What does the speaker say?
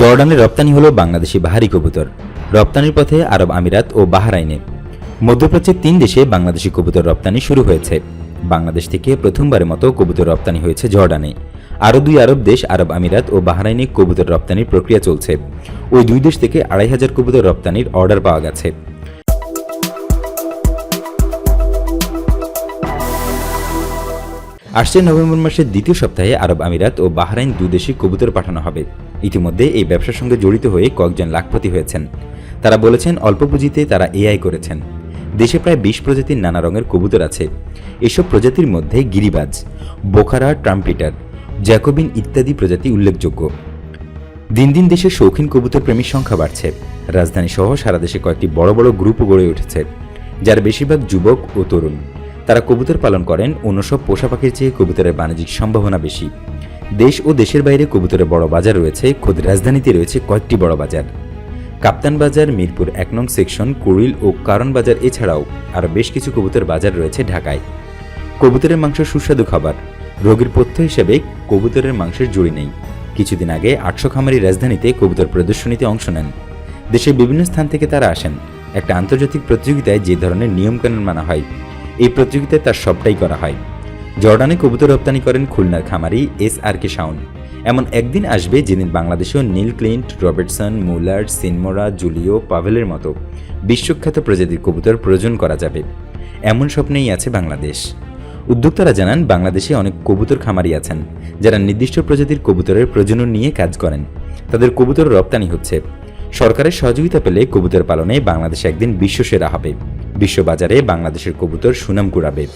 জর্ডানের রপ্তানি হলো বাংলাদেশি বাহারি কবুতর। রপ্তানির পথে আরব আমিরাত ও বাহরাইনে। মধ্যপ্রাচ্যের তিন দেশে বাংলাদেশি কবুতর রপ্তানি শুরু হয়েছে। বাংলাদেশ থেকে প্রথমবারের মতো কবুতর রপ্তানি হয়েছে জর্ডানে। আরও দুই আরব দেশ, আরব আমিরাত ও বাহরাইনে কবুতর রপ্তানির প্রক্রিয়া চলছে। ওই দুই দেশ থেকে আড়াই হাজার কবুতর রপ্তানির অর্ডার পাওয়া গেছে। আসছে নভেম্বর মাসের দ্বিতীয় সপ্তাহে আরব আমিরাত ও বাহরাইন দুদেশে কবুতর পাঠানো হবে। ইতিমধ্যে এই ব্যবসার সঙ্গে জড়িত হয়ে কয়েকজন লাখপতি হয়েছেন। তারা বলেছেন, অল্প পুঁজিতে তারা এআই করেছেন। দেশে প্রায় বিশ প্রজাতির নানা রঙের কবুতর আছে। এসব প্রজাতির মধ্যে গিরিবাজ, বোখারা, ট্রাম্পিটার, জ্যাকোবিন ইত্যাদি প্রজাতি উল্লেখযোগ্য। দিন দিন দেশে শৌখিন কবুতর প্রেমীর সংখ্যা বাড়ছে। রাজধানী সহ সারা দেশে কয়েকটি বড় বড় গ্রুপও গড়ে উঠেছে, যার বেশিরভাগ যুবক ও তরুণ। তারা কবুতর পালন করেন অন্য সব পোষা পাখির চেয়ে কবুতরের বাণিজ্যিক সম্ভাবনা বেশি। দেশ ও দেশের বাইরে কবুতরের বড় বাজার রয়েছে, খোদ রাজধানীতে রয়েছে কয়েকটি বড় বাজার। কাপ্তান বাজার, মিরপুর এক নং সেকশন, কুড়িল ও কারণ বাজার এছাড়াও আরও বেশ কিছু কবুতর বাজার রয়েছে ঢাকায়। কবুতরের মাংস সুস্বাদু খাবার। রোগীর পথ্য হিসেবে কবুতরের মাংসের জুড়ি নেই। কিছুদিন আগে আটশো খামারি রাজধানীতে কবুতর প্রদর্শনীতে অংশ নেন। দেশের বিভিন্ন স্থান থেকে তারা আসেন। একটা আন্তর্জাতিক প্রতিযোগিতায় যে ধরনের নিয়মকানুন মানা হয়, এই প্রতিযোগিতায় তার সবটাই করা হয়। জর্ডানে কবুতর রপ্তানি করেন খুলনার খামারি এস আর কে শাওন। এমন একদিন আসবে যেদিন বাংলাদেশেও নীল ক্লিন্ট, রবার্টসন, মুলার, সিনমোরা, জুলিও, পাভেলের মতো বিশ্বখ্যাত প্রজাতির কবুতর প্রয়োজন করা যাবে। এমন স্বপ্নেই আছে বাংলাদেশ। উদ্যোক্তারা জানান, বাংলাদেশে অনেক কবুতর খামারি আছেন, যারা নির্দিষ্ট প্রজাতির কবুতরের প্রজনন নিয়ে কাজ করেন। তাদের কবুতর রপ্তানি হচ্ছে। সরকারের সহযোগিতা পেলে কবুতর পালনে বাংলাদেশ একদিন বিশ্বসেরা হবে। বিশ্ববাজারে বাংলাদেশের কবুতর সুনাম কুড়াবে।